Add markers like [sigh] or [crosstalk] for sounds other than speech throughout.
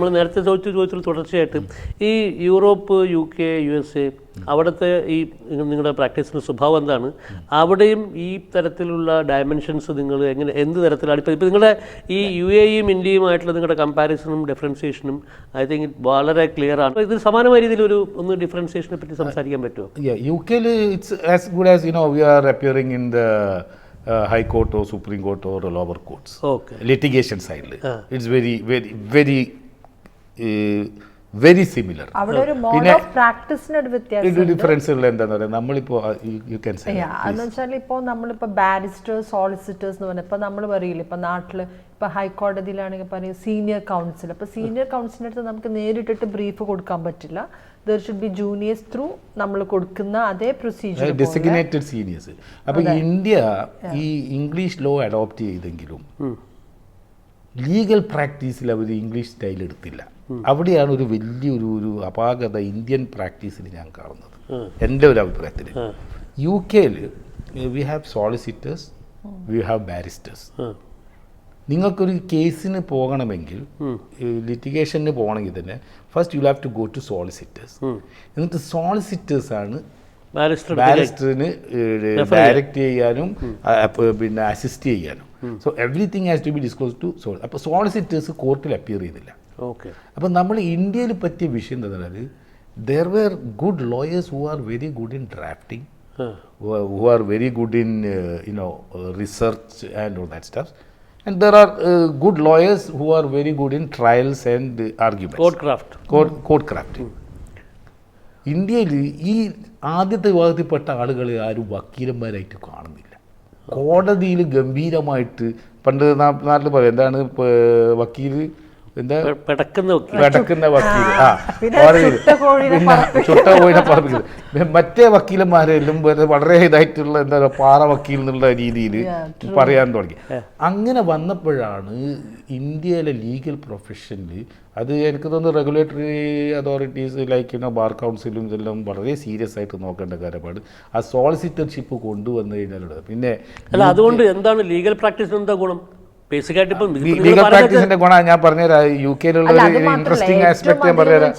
നമ്മൾ നേരത്തെ ചോദിച്ച ചോദിച്ചൊരു തുടർച്ചയായിട്ട് ഈ Europe U K U S A അവിടുത്തെ ഈ നിങ്ങളുടെ പ്രാക്ടീസിന്റെ സ്വഭാവം എന്താണ്? അവിടെയും ഈ തരത്തിലുള്ള ഡയമെൻഷൻസ് നിങ്ങൾ എങ്ങനെ എന്ത് തരത്തിലാണ്? ഇപ്പോൾ ഇപ്പോൾ നിങ്ങളുടെ ഈ യു എയും ഇന്ത്യയുമായിട്ടുള്ള നിങ്ങളുടെ കമ്പാരിസണും ഡിഫറൻസിയേഷനും ഐ തിങ്ക് വളരെ ക്ലിയർ ആണ്. ഇതിന് സമാനമായ രീതിയിൽ ഒരു ഒന്ന് ഡിഫറൻസിയേഷനെ പറ്റി സംസാരിക്കാൻ പറ്റുമോ യു കെയിൽ it's good as you know we are appearing in the uh, supreme quarto lower courts. Okay litigation സൈഡിൽ it's very very very, uh, similar similar. അവിടെ ഒരു മോഡ് പിന്നെ- ഉള്ള എന്താന്ന് പറയാ? നമ്മളിപ്പോ യു ക്യാൻ സേ Yeah, അതെന്ന് വെച്ചാൽ ഇപ്പോൾ നമ്മളിപ്പോൾ ബാരിസ്റ്റേഴ്സ് സോളിസിറ്റേഴ്സ് എന്ന് പറഞ്ഞാൽ ഇപ്പോൾ നമ്മൾ പറയില്ല ഇപ്പോൾ നാട്ടിൽ ഇപ്പോൾ ഹൈക്കോടതിയിലാണെങ്കിൽ പറയും സീനിയർ കൗൺസിൽ അപ്പോൾ സീനിയർ കൗൺസിലിന്റെ അടുത്ത് നമുക്ക് നേരിട്ടിട്ട് ബ്രീഫ് കൊടുക്കാൻ പറ്റില്ല. There should be juniors through നമ്മൾ കൊടുക്കുന്ന അതേ പ്രൊസീജിയർ ഡെസിഗ്നേറ്റഡ് സീനിയേഴ്സ് അപ്പൊ ഇന്ത്യ ഈ ഇംഗ്ലീഷ് ലോ അഡോപ്റ്റ് ചെയ്തെങ്കിലും ലീഗൽ പ്രാക്ടീസിൽ അവർ ഇംഗ്ലീഷ് സ്റ്റൈൽ എടുത്തില്ല. അവിടെയാണ് ഒരു വലിയൊരു ഒരു അപാകത ഇന്ത്യൻ പ്രാക്ടീസിൽ ഞാൻ കാണുന്നത്. എന്റെ ഒരു അഭിപ്രായത്തിൽ യു കെയിൽ we have solicitors we have barristers നിങ്ങൾക്കൊരു കേസിന് പോകണമെങ്കിൽ ലിറ്റിഗേഷന് പോകണമെങ്കിൽ തന്നെ first you have to go to solicitors എന്നിട്ട് സോളിസിറ്റേഴ്സ് ആണ് ബാരിസ്റ്റർ ബാരിസ്റ്ററിന് ഡയറക്റ്റ് ചെയ്യാനും പിന്നെ അസിസ്റ്റ് ചെയ്യാനും. So everything has to be disclose to soul അപ്പോൾ സോളിസിറ്റേഴ്സ് കോർട്ടിൽ അപ്പിയർ ചെയ്തില്ല. ഓക്കെ അപ്പം നമ്മൾ ഇന്ത്യയിൽ പറ്റിയ വിഷയം എന്താ പറഞ്ഞാൽ there were good lawyers who are very good in drafting who are very good in you know research and all that staff and there are good lawyers who are very good in trials and argument code craft code craft ഇന്ത്യയിൽ ഈ ആദ്യത്തെ വിഭാഗത്തിൽപ്പെട്ട ആളുകളെ ആരും വക്കീലന്മാരായിട്ട് കാണുന്നില്ല. കോടതിയിൽ ഗംഭീരമായിട്ട് പണ്ട് നാട്ടിൽ പറയും. എന്താണ് വക്കീൽ പെടക്കുന്ന വക്കീൽ. ആ പിന്നെ കോടതിയിൽ. ചുട്ട കോഴിനെ പിന്നെ ചുട്ട കോഴിനെ പറപ്പിക്കുന്നത് മറ്റേ വക്കീലന്മാരെല്ലാം വളരെ- വളരെ ഇതായിട്ടുള്ള എന്താ പറയുക പാറ വക്കീൽ എന്നുള്ള രീതിയിൽ പറയാൻ തുടങ്ങി. അങ്ങനെ വന്നപ്പോഴാണ് ഇന്ത്യയിലെ ലീഗൽ പ്രൊഫഷനിൽ അത് എനിക്ക് തോന്നുന്നു regulatory authorities like you know bar കൗൺസിലും ഇതെല്ലാം വളരെ സീരിയസ് ആയിട്ട് നോക്കേണ്ട കാര്യമാണ്. ആ സോളിസിറ്റർഷിപ്പ് കൊണ്ടുവന്നു കഴിഞ്ഞാലുള്ളത്. പിന്നെ അല്ല അതുകൊണ്ട് എന്താണ് ലീഗൽ പ്രാക്ടീസ് എന്താ ഗുണം? ബേസിക് ആയിട്ട് ഇപ്പം ലീഗൽ പ്രാക്ടീസിന്റെ ഗുണം ഞാൻ പറഞ്ഞുതരാം. യു കെയിലുള്ള ഒരു ഇൻട്രസ്റ്റിംഗ് ആസ്പെക്ട് ഞാൻ ഏറ്റവും പറഞ്ഞുതരാം.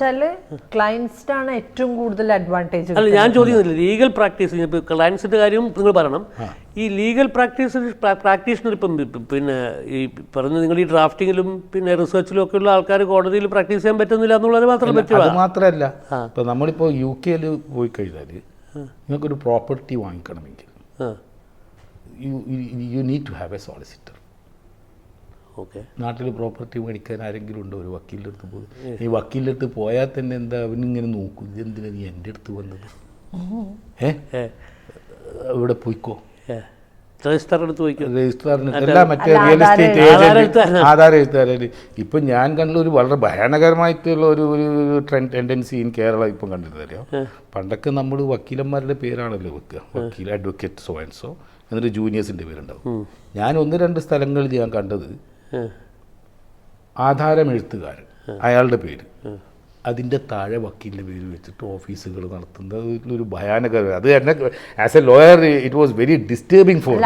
ക്ലയൻസിനാണ് ഏറ്റവും കൂടുതൽ അഡ്വാന്റേജ് അല്ല ഞാൻ ചോദിക്കുന്നില്ല ലീഗൽ പ്രാക്ടീസ് ക്ലയൻസിന്റെ കാര്യം നിങ്ങൾ പറയണം. ഈ ലീഗൽ പ്രാക്ടീസ് പ്രാക്ടീഷണർ ഇപ്പം പിന്നെ ഈ പറഞ്ഞ നിങ്ങൾ ഈ ഡ്രാഫ്റ്റിങ്ങിലും പിന്നെ റിസർച്ചിലും ഒക്കെ ഉള്ള ആൾക്കാർ കോടതിയിൽ പ്രാക്ടീസ് ചെയ്യാൻ പറ്റുന്നില്ല എന്നുള്ളത് മാത്രമേ പറ്റുള്ളൂ. അത് മാത്രമല്ല. ഇപ്പൊ നമ്മളിപ്പോ യു കെയിൽ പോയി കഴിഞ്ഞാൽ നിങ്ങൾക്കൊരു property വാങ്ങിക്കണമെങ്കിൽ you need to have a solicitor okay. നാട്ടിൽ പ്രോപ്പർട്ടി മേടിക്കാൻ ആരെങ്കിലും ഉണ്ടോ? ഒരു വക്കീലിന്റെ അടുത്ത് പോയി ഈ വക്കീലിന്റെ അടുത്ത് പോയാൽ തന്നെ എന്താ അവനിങ്ങനെ നോക്കും? ഇതെന്തിനാ നീ എന്റെ അടുത്ത് വന്നത്? ഏ? ഇവിടെ പോയിക്കോ. ആധാരം ഇപ്പൊ ഞാൻ കണ്ട ഒരു വളരെ ഭയാനകരമായിട്ടുള്ള ഒരു ഒരു ട്രെൻഡ് ടെൻഡൻസി ഇൻ കേരള ഇപ്പം കണ്ടിരുന്നല്ലോ പണ്ടൊക്കെ നമ്മൾ വക്കീലന്മാരുടെ പേരാണല്ലോ വെക്കുക. വക്കീൽ അഡ്വക്കേറ്റ് സോ ആൻഡ് സോ എന്നിട്ട് ജൂനിയേഴ്സിന്റെ പേരുണ്ടാവും. ഞാൻ ഒന്ന് രണ്ട് സ്ഥലങ്ങളിൽ ഞാൻ കണ്ടത് ആധാരം എഴുത്തുകാരൻ അയാളുടെ പേര്. അതിന്റെ താഴെ വക്കീലിന്റെ പേര് വെച്ചിട്ട് ഓഫീസുകൾ നടത്തുന്നത് ഒരു ഭയാനക അത് എന്നെ as a lawyer it was very disturbing for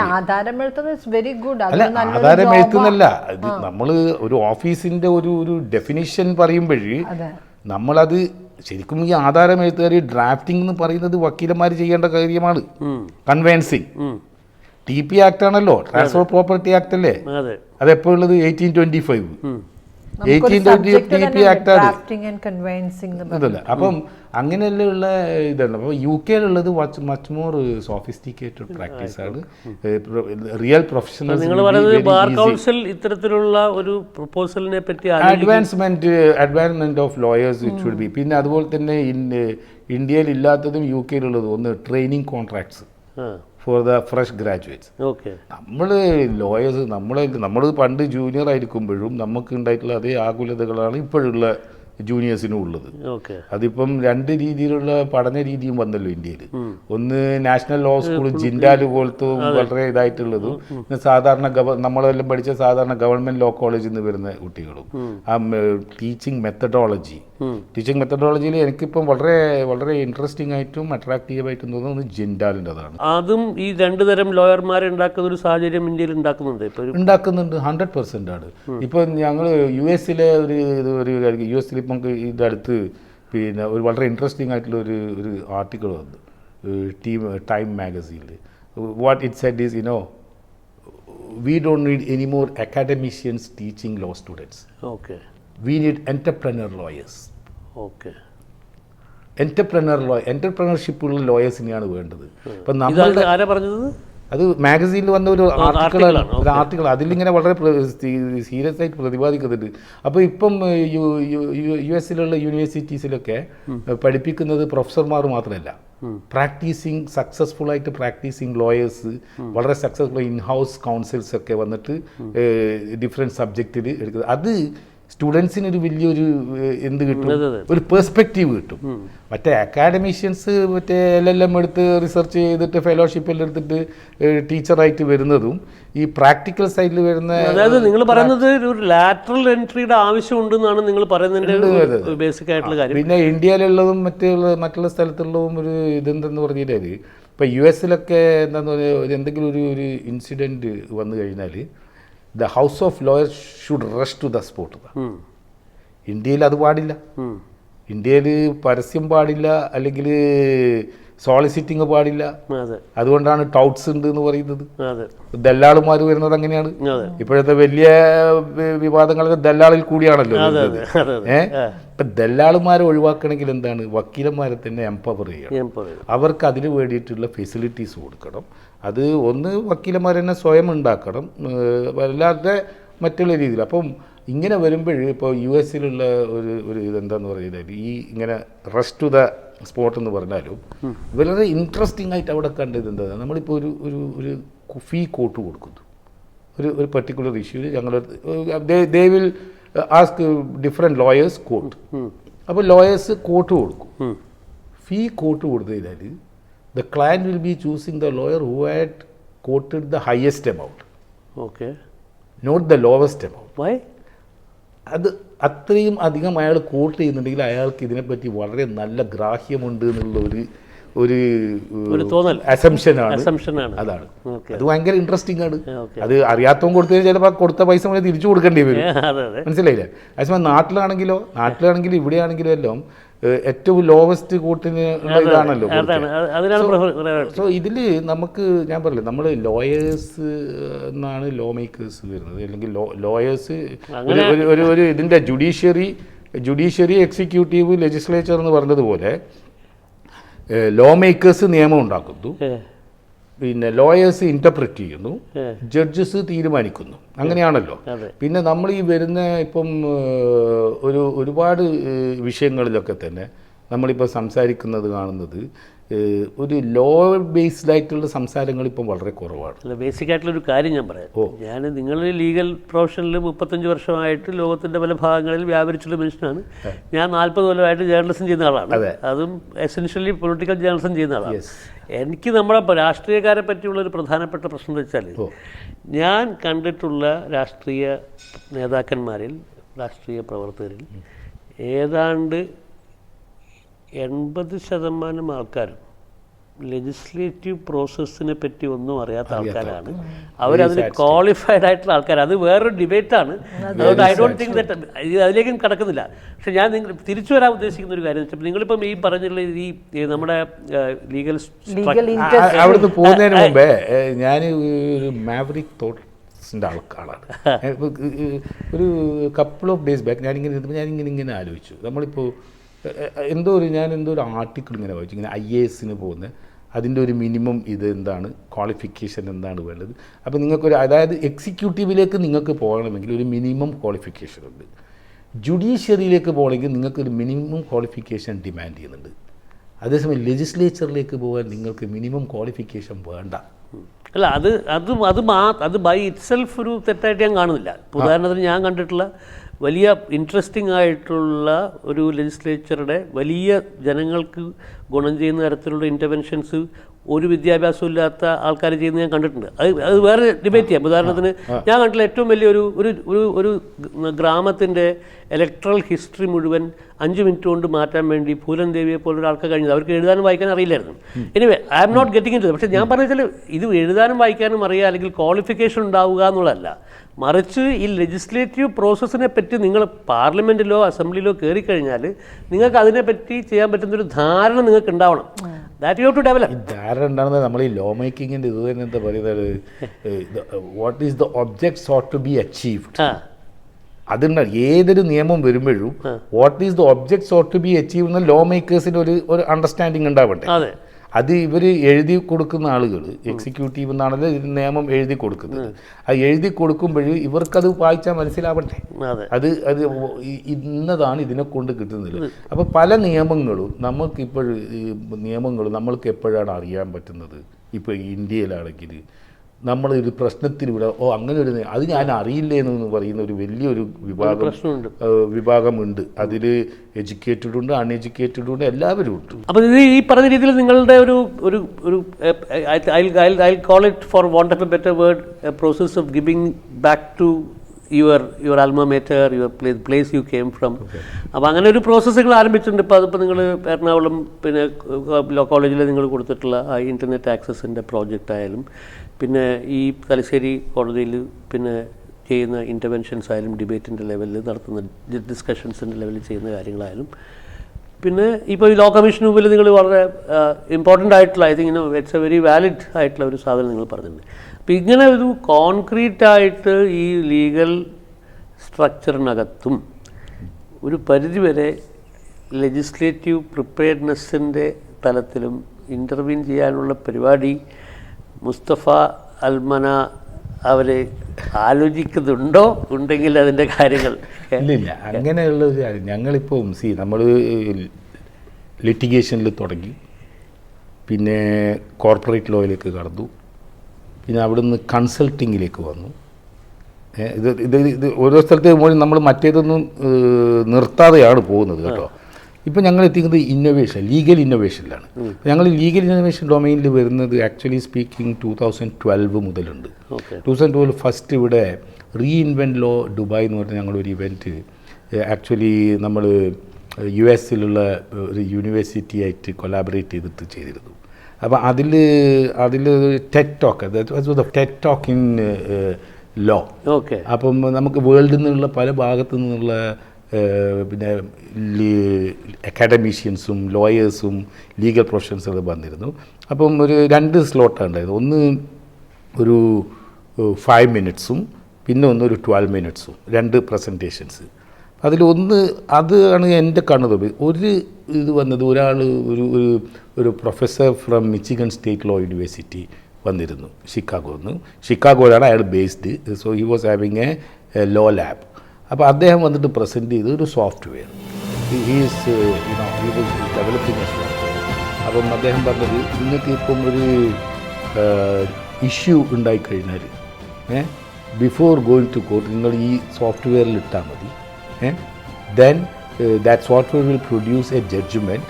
very good അല്ല ആധാരം എഴുത്തുന്നല്ല ഇത് നമ്മൾ ഒരു ഓഫീസിന്റെ ഒരു ഒരു ഡെഫിനിഷൻ പറയുമ്പോഴേ അതെ. നമ്മളത് ശരിക്കും ഈ ആധാരം എഴുത്തുകാർ ഡ്രാഫ്റ്റിംഗ് എന്ന് പറയുന്നത് വക്കീലന്മാർ ചെയ്യേണ്ട കാര്യമാണ്. കൺവെൻസിങ് ടി പി ആക്ട് ആണല്ലോ ട്രാൻസ്ഫർ പ്രോപ്പർട്ടി ആക്ട് അല്ലേ? അതെ. അത് എപ്പോൾ ഉള്ളത്? Eighteen twenty five eighteen twenty T P act അപ്പം അങ്ങനെയുള്ള ഇതാണ് അപ്പോൾ യു കെയിലുള്ളത് മച്ച് മോർ സോഫിസ്റ്റിക്കേറ്റഡ് പ്രാക്ടീസ് ആണ്. റിയൽ പ്രൊഫഷണൽ നിങ്ങൾ പറയുന്നത് ബാർ കൗൺസിൽ ഇത്തരത്തിലുള്ള ഒരു പ്രപ്പോസലിനെ പറ്റി advancement advancement of lawyers it should be പിന്നെ അതുപോലെ തന്നെ ഇന്ത്യയിൽ ഇല്ലാത്തതും യു കെയിലുള്ളതും ഒന്ന് training contracts for the fresh graduates okay നമ്മൾ ലോയേഴ്സ് നമ്മൾ നമ്മൾ പണ്ട് ജൂനിയർ ആയിരിക്കുമ്പോഴും നമുക്ക് ഉണ്ടായിട്ടുള്ള അതേ ആകുലതകളാണ് ഇപ്പോഴുള്ള ജൂനിയേഴ്സിനും ഉള്ളത്. ഓക്കെ അതിപ്പം രണ്ട് രീതിയിലുള്ള പഠന രീതിയും വന്നല്ലോ ഇന്ത്യയിൽ ഒന്ന് നാഷണൽ ലോ സ്കൂൾ ജിൻഡാൽ പോലത്തെ വളരെ ഇതായിട്ടുള്ളതും. പിന്നെ സാധാരണ ഗവ നമ്മളെല്ലാം പഠിച്ച സാധാരണ ഗവൺമെന്റ് ലോ കോളേജിൽ നിന്ന് വരുന്ന കുട്ടികളും. ആ ടീച്ചിങ് മെത്തഡോളജി ടീച്ചിങ് മെത്തഡോളജിയിൽ എനിക്കിപ്പം വളരെ വളരെ ഇൻട്രസ്റ്റിംഗ് ആയിട്ടും അട്രാക്റ്റീവ് ആയിട്ടും തോന്നുന്നത് ജിൻഡാലിന്റെതാണ് അതും ഈ രണ്ട് തരം ലോയർമാരെ ഉണ്ടാക്കുന്ന ഒരു സാഹചര്യം ഇന്ത്യയിൽ ഉണ്ടാക്കുന്നുണ്ട്. ഉണ്ടാക്കുന്നുണ്ട് ഹൺഡ്രഡ് പെർസെന്റ് ആണ്. ഇപ്പം ഞങ്ങൾ യു എസിലെ ഒരു ഇത് ഒരു യു എസിൽ ഇപ്പം ഇതടുത്ത് പിന്നെ ഒരു വളരെ ഇൻട്രസ്റ്റിംഗ് ആയിട്ടുള്ള ഒരു ഒരു ആർട്ടിക്കിൾ വന്നു. Team time മാഗസീനിൽ what it said is you know we don't need any more academicians teaching law students okay. We need entrepreneur lawyers okay entrepreneur law എന്റർപ്രനർഷിപ്പുള്ള ലോയേഴ്സിനെയാണ് വേണ്ടത്. ഇപ്പം നമ്മളുടെ ആരാ പറഞ്ഞത്? അത് മാഗസീനിൽ വന്ന ഒരു ആർട്ടിക്കിളാണ് ആർട്ടിക്കിളാണ്, ഒരു ആർട്ടിക്കിൾ അതിലിങ്ങനെ വളരെ സീരിയസ് ആയിട്ട് പ്രതിപാദിക്കുന്നുണ്ട്. അപ്പോൾ ഇപ്പം യു എസിലുള്ള യൂണിവേഴ്സിറ്റീസിലൊക്കെ പഠിപ്പിക്കുന്നത് പ്രൊഫസർമാർ മാത്രമല്ല. പ്രാക്ടീസിങ് സക്സസ്ഫുൾ ആയിട്ട് പ്രാക്ടീസിങ് ലോയേഴ്സ് വളരെ സക്സസ്ഫുൾ ഇൻ ഹൗസ് കൗൺസിൽസ് ഒക്കെ വന്നിട്ട് ഡിഫറെന്റ് സബ്ജക്റ്റിൽ എടുക്കുന്നത്. അത് സ്റ്റുഡൻസിന് ഒരു വലിയൊരു എന്ത് കിട്ടും. ഒരു പെർസ്പെക്റ്റീവ് കിട്ടും. മറ്റേ അക്കാഡമീഷ്യൻസ് മറ്റേ എൽ എൽ എം എടുത്ത് റിസർച്ച് ചെയ്തിട്ട് ഫെലോഷിപ്പിൽ എടുത്തിട്ട് ടീച്ചറായിട്ട് വരുന്നതും ഈ പ്രാക്ടിക്കൽ സൈഡിൽ വരുന്ന അതായത് നിങ്ങൾ പറയുന്നത് ഒരു ലാറ്ററൽ എൻട്രിയുടെ ആവശ്യമുണ്ടെന്നാണ് നിങ്ങൾ പറയുന്നതിന്റെ ബേസിക് ആയിട്ടുള്ള കാര്യം. പിന്നെ ഇന്ത്യയിലുള്ളതും മറ്റുള്ള മറ്റുള്ള സ്ഥലത്തുള്ളതും ഒരു ഇതെന്തെന്ന് പറഞ്ഞിട്ടാൽ ഇപ്പം യു എസിലൊക്കെ എന്താണെന്ന് പറയുക എന്തെങ്കിലും ഒരു ഒരു ഇൻസിഡന്റ് വന്നു കഴിഞ്ഞാൽ the house of lawyer should rush to the spot. ഇന്ത്യയിൽ അത് പാടില്ല. ഇന്ത്യയിൽ പരസ്യം പാടില്ല അല്ലെങ്കിൽ സോളിസിറ്റിങ് പാടില്ല. അതെ. അതുകൊണ്ടാണ് ടൗട്ട്സ് ഉണ്ട് എന്ന് പറയുന്നത് ദല്ലാളുമാർ വരുന്നത് അങ്ങനെയാണ്. ഇപ്പോഴത്തെ വലിയ വിവാദങ്ങളൊക്കെ ദല്ലാളിൽ കൂടിയാണല്ലോ ഏ? ഇപ്പൊ ദല്ലാളുമാരെ ഒഴിവാക്കണമെങ്കിൽ എന്താണ്? വക്കീലന്മാരെ തന്നെ എംപവർ ചെയ്യണം അവർക്ക് അതിന് വേണ്ടിയിട്ടുള്ള ഫെസിലിറ്റീസ് കൊടുക്കണം. അത് ഒന്ന് വക്കീലന്മാർ തന്നെ സ്വയം ഉണ്ടാക്കണം. അല്ലാതെ മറ്റുള്ള രീതിയിൽ. അപ്പം ഇങ്ങനെ വരുമ്പോൾ ഇപ്പോൾ യു എസിലുള്ള ഒരു ഒരു ഇതെന്താന്ന് പറയുന്നത്? ഈ ഇങ്ങനെ റെസ്റ്റ് ടു ദ സ്പോട്ട് എന്ന് പറഞ്ഞാലും വളരെ ഇൻട്രസ്റ്റിംഗ് ആയിട്ട് അവിടെ കണ്ടത് എന്താ? നമ്മളിപ്പോൾ ഒരു ഒരു ഒരു ഫീ കോട്ട് കൊടുക്കുന്നു. ഒരു ഒരു പെർട്ടിക്കുലർ ഇഷ്യൂവിൽ ഞങ്ങൾ they will ask different lawyers quote അപ്പോൾ ലോയേഴ്സ് കോട്ട് കൊടുക്കും. ഫീ കോട്ട് കൊടുത്തു കഴിഞ്ഞാൽ the client will be choosing the lawyer who had quoted the highest amount okay not the lowest amount why അത് അത്രയും അധികം അയാൾ കോട്ട് ചെയ്യുന്നുണ്ടെങ്കിൽ അയാൾക്ക് ഇതിനെപ്പറ്റി വളരെ നല്ല ഗ്രാഹ്യമുണ്ട് എന്നുള്ള ഒരു ഒരു. അസംഷനാണ് അതാണ്. അത് ഭയങ്കര ഇൻട്രസ്റ്റിംഗ് ആണ്. അത് അറിയാത്തവൻ കൊടുത്തു ചിലപ്പോൾ കൊടുത്ത പൈസ മുതൽ തിരിച്ചു കൊടുക്കേണ്ടി വരും. മനസ്സിലായില്ലേ? അതേസമയം നാട്ടിലാണെങ്കിലോ നാട്ടിലാണെങ്കിലും ഇവിടെയാണെങ്കിലും എല്ലാം ഏറ്റവും ലോവസ്റ്റ് കൂട്ടിന് ഉള്ള ഇതാണല്ലോ സോ ഇതിൽ നമുക്ക് ഞാൻ പറയില്ല നമ്മൾ ലോയേഴ്സ് എന്നാണ് ലോ മേക്കേഴ്സ് വരുന്നത്. അല്ലെങ്കിൽ ലോയേഴ്സ് ഒരു ഒരു- ഇതിന്റെ ജുഡീഷ്യറി ജുഡീഷ്യറി എക്സിക്യൂട്ടീവ് ലെജിസ്ലേച്ചർ എന്ന് പറഞ്ഞതുപോലെ ലോ മേക്കേഴ്സ് നിയമം ഉണ്ടാക്കുന്നു. പിന്നെ ലോയേഴ്സ് ഇന്റർപ്രറ്റ് ചെയ്യുന്നു. ജഡ്ജസ് തീരുമാനിക്കുന്നു. അങ്ങനെയാണല്ലോ. പിന്നെ നമ്മൾ ഈ വരുന്ന ഇപ്പം ഒരു ഒരുപാട് വിഷയങ്ങളിലൊക്കെ തന്നെ നമ്മളിപ്പോൾ സംസാരിക്കുന്നത് കാണുന്നത് ഒരു ലോ ബേസ്ഡ് ആയിട്ടുള്ള സംസാരങ്ങൾ ഇപ്പം വളരെ കുറവാണ്. അല്ല ബേസിക് ആയിട്ടുള്ള ഒരു കാര്യം ഞാൻ പറയാം. ഓ. ഞാൻ നിങ്ങൾ ലീഗൽ പ്രൊഫഷനിൽ മുപ്പത്തഞ്ച് വർഷമായിട്ട് ലോകത്തിന്റെ പല ഭാഗങ്ങളിൽ വ്യാപരിച്ചുള്ള മനുഷ്യനാണ്. ഞാൻ നാൽപ്പത് കൊല്ലമായിട്ട് ജേർണലിസം ചെയ്യുന്ന ആളാണ്. അതെ. എസെൻഷ്യലി പൊളിറ്റിക്കൽ ജേർണലിസം ചെയ്യുന്ന ആളാണ്. എനിക്ക് നമ്മുടെ രാഷ്ട്രീയക്കാരെ പറ്റിയുള്ള ഒരു പ്രധാനപ്പെട്ട പ്രശ്നം എന്ന് വെച്ചാൽ ഞാൻ കണ്ടിട്ടുള്ള രാഷ്ട്രീയ നേതാക്കന്മാരിൽ രാഷ്ട്രീയ പ്രവർത്തകരിൽ ഏതാണ്ട് എൺപത് ശതമാനം ആൾക്കാരും ലെജിസ്ലേറ്റീവ് പ്രോസസ്സിനെ പറ്റി ഒന്നും അറിയാത്ത ആൾക്കാരാണ്. അവരതിന് ക്വാളിഫൈഡ് ആയിട്ടുള്ള ആൾക്കാർ അത് വേറൊരു ഡിബേറ്റാണ് അതുകൊണ്ട് ഐ ഡോണ്ട് തിങ്ക് ദറ്റ് അതിലേക്കും കടക്കുന്നില്ല. പക്ഷെ ഞാൻ നിങ്ങൾ തിരിച്ചു വരാൻ ഉദ്ദേശിക്കുന്ന ഒരു കാര്യം എന്ന് വെച്ചാൽ നിങ്ങളിപ്പം ഈ പറഞ്ഞുള്ള ഈ നമ്മുടെ ലീഗൽ അവിടുന്ന് പോകുന്നതിന് മുമ്പേ ഞാൻ ഒരു മാവറിക് തോട്ട്സിന്റെ ആൾക്കാളാണ്. [laughs] ഒരു കപ്പിൾ ഓഫ് ഡേയ്സ് ബാക്ക് ഞാനിങ്ങനെ ഇരുന്നപ്പോൾ ഞാനിങ്ങനെ ഇങ്ങനെ ആലോചിച്ചു. നമ്മളിപ്പോൾ എന്തോ ഒരു ഞാൻ എന്തോ ഒരു ആർട്ടിക്കിൾ ഇങ്ങനെ വായിച്ചു. ഇങ്ങനെ ഐ എ എസിന് പോകുന്ന. അതിന്റെ ഒരു മിനിമം ഇത് എന്താണ്? ക്വാളിഫിക്കേഷൻ എന്താണ് വേണ്ടത്? അപ്പോൾ നിങ്ങൾക്കൊരു അതായത് എക്സിക്യൂട്ടീവിലേക്ക് നിങ്ങൾക്ക് പോകണമെങ്കിൽ ഒരു മിനിമം ക്വാളിഫിക്കേഷൻ ഉണ്ട്. ജുഡീഷ്യറിയിലേക്ക് പോകണമെങ്കിൽ നിങ്ങൾക്ക് ഒരു മിനിമം ക്വാളിഫിക്കേഷൻ ഡിമാൻഡ് ചെയ്യുന്നുണ്ട്. അതേസമയം ലെജിസ്ലേച്ചറിലേക്ക് പോകാൻ നിങ്ങൾക്ക് മിനിമം ക്വാളിഫിക്കേഷൻ വേണ്ട. അല്ല അത് അത് അത് മാ അത് ബൈ ഇറ്റ്സെൽഫ് ഒരു തെറ്റായിട്ട് ഞാൻ കാണുന്നില്ല. ഉദാഹരണത്തിന് ഞാൻ കണ്ടിട്ടുള്ള വലിയ ഇൻട്രസ്റ്റിംഗ് ആയിട്ടുള്ള ഒരു ലെജിസ്ലേച്ചറുടെ വലിയ ജനങ്ങൾക്ക് ഗുണം ചെയ്യുന്ന തരത്തിലുള്ള ഇന്റർവെൻഷൻസ് ഒരു വിദ്യാഭ്യാസവും ഇല്ലാത്ത ആൾക്കാർ ചെയ്യുന്നത് ഞാൻ കണ്ടിട്ടുണ്ട്. അത് അത് വേറെ ഡിബേറ്റ് ചെയ്യാം. ഉദാഹരണത്തിന് ഞാൻ കണ്ടിട്ടുള്ള ഏറ്റവും വലിയ ഒരു ഒരു ഒരു ഒരു ഗ്രാമത്തിന്റെ ഇലക്ട്രൽ ഹിസ്റ്ററി മുഴുവൻ അഞ്ച് മിനിറ്റ് കൊണ്ട് മാറ്റാൻ വേണ്ടി പൂലൻ ദേവിയെ പോലൊരു ഒരാൾക്ക് കഴിഞ്ഞത്. അവർക്ക് എഴുതാനും വായിക്കാനും അറിയില്ലായിരുന്നു. Anyway I am not getting in പക്ഷേ ഞാൻ പറഞ്ഞാൽ വെച്ചാൽ ഇത് എഴുതാനും വായിക്കാനും അറിയുക അല്ലെങ്കിൽ ക്വാളിഫിക്കേഷൻ ഉണ്ടാവുക എന്നുള്ളതല്ല. മറിച്ച് ഈ ലെജിസ്ലേറ്റീവ് പ്രോസസ്സിനെ പറ്റി നിങ്ങൾ പാർലമെന്റിലോ അസംബ്ലിയിലോ കയറി കഴിഞ്ഞാൽ നിങ്ങൾക്ക് അതിനെപ്പറ്റി ചെയ്യാൻ പറ്റുന്നൊരു ധാരണ നിങ്ങൾക്ക് ഉണ്ടാവണം. ദാറ്റ് യു ടു ഡെവലപ്പ് ഈ എന്താണെന്ന് നമ്മൾ ഈ ലോ മേക്കിങ്ങിന്റെ ഇത് തന്നെ എന്താ പറയുന്നത്? What is the object sought to be achieved അതുണ്ടാണ് ഏതൊരു നിയമം വരുമ്പോഴും what is the object sought to be achieve എന്ന ലോ മേക്കേഴ്സിന് ഒരു ഒരു അണ്ടർസ്റ്റാൻഡിങ് ഉണ്ടാവട്ടെ അതെ ഇവർ എഴുതി കൊടുക്കുന്ന ആളുകൾ എക്സിക്യൂട്ടീവ് എന്നാണല്ലോ ഇത് നിയമം എഴുതി കൊടുക്കുന്നത്. ആ എഴുതി കൊടുക്കുമ്പോൾ ഇവർക്കത് വായിച്ചാൽ മനസ്സിലാവട്ടെ അതെ. അത് ഇന്നതാണ് ഇതിനെ കൊണ്ട് കിട്ടുന്നത്. അപ്പോൾ പല നിയമങ്ങളും നമുക്കിപ്പോൾ ഈ നിയമങ്ങൾ നമ്മൾക്ക് എപ്പോഴാണ് അറിയാൻ പറ്റുന്നത്? ഇപ്പോൾ ഇന്ത്യയിലാണെങ്കിൽ നമ്മൾ ഒരു പ്രശ്നത്തിലൂടെ ഓ അങ്ങനെ ഒരു അത് ഞാൻ അറിയില്ലേ എന്ന് പറയുന്ന ഒരു വലിയൊരു വിഭാഗം വിഭാഗമുണ്ട്. അതിൽ എഡ്യൂക്കേറ്റഡ് ഉണ്ട് അൺഎഡ്യൂക്കേറ്റഡ് ഉണ്ട് എല്ലാവരും ഉണ്ട്. അപ്പോൾ ഇത് ഈ പറഞ്ഞ രീതിയിൽ നിങ്ങളുടെ ഒരു ഒരു ഒരു I call it for want of a better word a process of giving back to your your alma mater your place place you came from അപ്പോൾ അങ്ങനെ ഒരു പ്രോസസ്സുകൾ ആരംഭിച്ചിട്ടുണ്ട്. ഇപ്പോൾ അതിപ്പോൾ നിങ്ങൾ എറണാകുളം പിന്നെ ലോ കോളേജിൽ നിങ്ങൾ കൊടുത്തിട്ടുള്ള ആ ഇന്റർനെറ്റ് ആക്സസിന്റെ പ്രോജക്റ്റ് ആയാലും പിന്നെ ഈ തലശ്ശേരി കോടതിയിൽ പിന്നെ ചെയ്യുന്ന ഇന്റർവെൻഷൻസ് ആയാലും ഡിബേറ്റിന്റെ ലെവലിൽ നടത്തുന്ന ഡിസ്കഷൻസിന്റെ ലെവലിൽ ചെയ്യുന്ന കാര്യങ്ങളായാലും. പിന്നെ ഇപ്പോൾ ഈ ലോ കമ്മീഷൻ മുമ്പിൽ നിങ്ങൾ വളരെ ഇമ്പോർട്ടന്റ് ആയിട്ടുള്ള I think it's a very valid ആയിട്ടുള്ള ഒരു സാധനം നിങ്ങൾ പറഞ്ഞിട്ടുണ്ട്. അപ്പോൾ ഇങ്ങനെ ഒരു കോൺക്രീറ്റ് ആയിട്ട് ഈ ലീഗൽ സ്ട്രക്ചറിനകത്തും ഒരു പരിധിവരെ ലെജിസ്ലേറ്റീവ് പ്രിപ്പയർഡ്നെസ്സിന്റെ തലത്തിലും ഇന്റർവീൻ ചെയ്യാനുള്ള പരിപാടി മുസ്തഫ അൽമന അവരെ ആലോചിക്കുന്നുണ്ടോ? ഉണ്ടെങ്കിൽ അതിന്റെ കാര്യങ്ങൾ. ഇല്ലില്ല ഇല്ല. അങ്ങനെയുള്ള ഞങ്ങളിപ്പോൾ സി നമ്മൾ ലിറ്റിഗേഷനിൽ തുടങ്ങി. പിന്നെ കോർപ്പറേറ്റ് ലോയിലേക്ക് കടന്നു. പിന്നെ അവിടുന്ന് കൺസൾട്ടിങ്ങിലേക്ക് വന്നു. ഇത് ഇത് ഇത് ഓരോ സ്ഥലത്ത് പോകുമ്പോൾ നമ്മൾ മറ്റേതൊന്നും നിർത്താതെയാണ് പോകുന്നത് കേട്ടോ. ഇപ്പം ഞങ്ങൾ എത്തിക്കുന്നത് ഇന്നോവേഷൻ ലീഗൽ ഇന്നോവേഷനിലാണ് ഞങ്ങൾ ലീഗൽ ഇന്നോവേഷൻ ഡൊമൈനിൽ വരുന്നത് actually speaking two thousand twelve മുതലുണ്ട്. Two thousand twelve first ഇവിടെ റീ ഇൻവെന്റ് ലോ ദുബായ് എന്ന് പറഞ്ഞ ഞങ്ങളൊരു ഇവന്റ് ആക്ച്വലി നമ്മൾ യു എസിലുള്ള ഒരു യൂണിവേഴ്സിറ്റി ആയിട്ട് കൊലാബറേറ്റ് ചെയ്തിട്ട് ചെയ്തിരുന്നു. അപ്പോൾ അതിൽ അതിൽ TED talk TED talk in law okay അപ്പം നമുക്ക് വേൾഡിൽ നിന്നുള്ള പല ഭാഗത്തു നിന്നുള്ള പിന്നെ അക്കാഡമീഷ്യൻസും ലോയേഴ്സും ലീഗൽ പ്രൊഫഷൻസൊക്കെ വന്നിരുന്നു. അപ്പം ഒരു രണ്ട് സ്ലോട്ടാണ് ഉണ്ടായത് ഒന്ന് ഒരു ഫൈവ് മിനിറ്റ്സും പിന്നെ ഒന്ന് ഒരു ട്വൽവ് മിനിറ്റ്സും രണ്ട് പ്രസന്റേഷൻസ് അതിലൊന്ന് അതാണ് എന്റെ കണ്ണു തൊപ്പി ഒരു ഇത് വന്നത് ഒരാൾ ഒരു ഒരു ഒരു professor from Michigan state law university വന്നിരുന്നു ഷിക്കാഗോന്ന് ഷിക്കാഗോയിലാണ് അയാൾ based so he was having a law lab അപ്പോൾ അദ്ദേഹം വന്നിട്ട് പ്രസന്റ് ചെയ്ത് ഒരു software he's he was developing a software അപ്പം അദ്ദേഹം പറഞ്ഞത് നിങ്ങൾക്ക് ഇപ്പം ഒരു ഇഷ്യൂ ഉണ്ടായിക്കഴിഞ്ഞാൽ ഏ ബിഫോർ ഗോയിങ് ടു കോർട്ട് നിങ്ങൾ ഈ സോഫ്റ്റ്വെയറിൽ ഇട്ടാൽ മതി ഏ then that software will produce a judgment